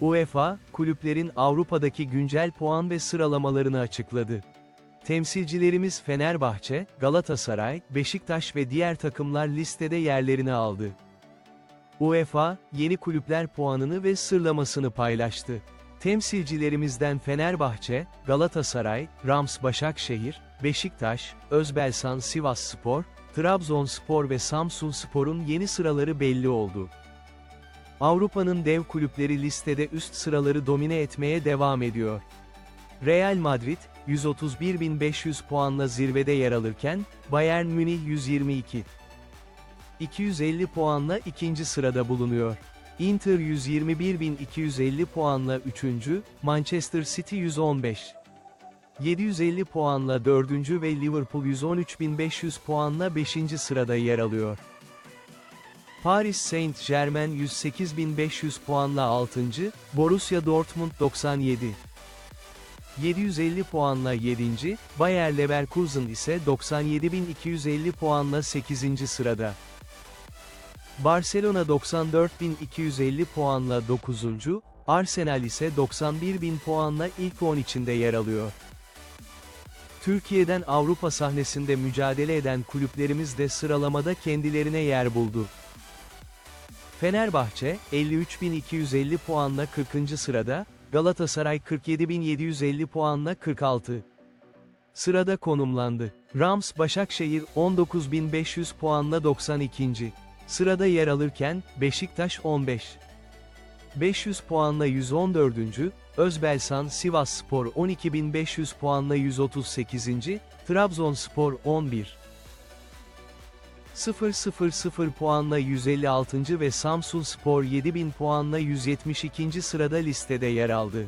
UEFA, kulüplerin Avrupa'daki güncel puan ve sıralamalarını açıkladı. Temsilcilerimiz Fenerbahçe, Galatasaray, Beşiktaş ve diğer takımlar listede yerlerini aldı. UEFA, yeni kulüpler puanını ve sıralamasını paylaştı. Temsilcilerimizden Fenerbahçe, Galatasaray, Rams Başakşehir, Beşiktaş, Özbelsan Sivasspor, Trabzonspor ve Samsunspor'un yeni sıraları belli oldu. Avrupa'nın dev kulüpleri listede üst sıraları domine etmeye devam ediyor. Real Madrid, 131.500 puanla zirvede yer alırken, Bayern Münih 122. 250 puanla ikinci sırada bulunuyor. Inter 121.250 puanla 3. Manchester City 115. 750 puanla 4. ve Liverpool 113.500 puanla 5. sırada yer alıyor. Paris Saint-Germain 108.500 puanla 6. Borussia Dortmund 97. 750 puanla 7. Bayer Leverkusen ise 97.250 puanla 8. sırada. Barcelona 94.250 puanla 9. Arsenal ise 91.000 puanla ilk 10 içinde yer alıyor. Türkiye'den Avrupa sahnesinde mücadele eden kulüplerimiz de sıralamada kendilerine yer buldu. Fenerbahçe, 53.250 puanla 40. sırada, Galatasaray 47.750 puanla 46. Sırada konumlandı. Rams Başakşehir 19.500 puanla 92. Sırada yer alırken, Beşiktaş 15. 500 puanla 114. Özbelsan Sivasspor 12.500 puanla 138. Trabzonspor 11. 000 puanla 156. ve Samsunspor 7000 puanla 172. sırada listede yer aldı.